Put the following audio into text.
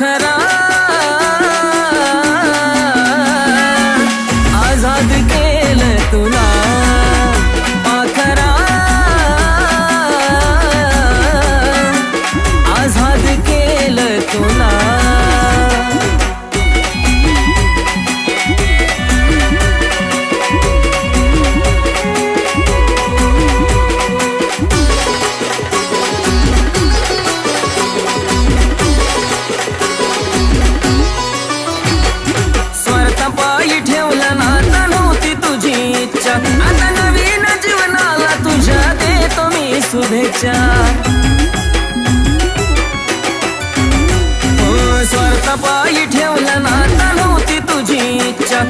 खरा आता नवीन जीवनाला तुझ्या देतो मी शुभेच्छा. स्वार्थ पायी ठेवला नाता नव्हती तुझी इच्छा.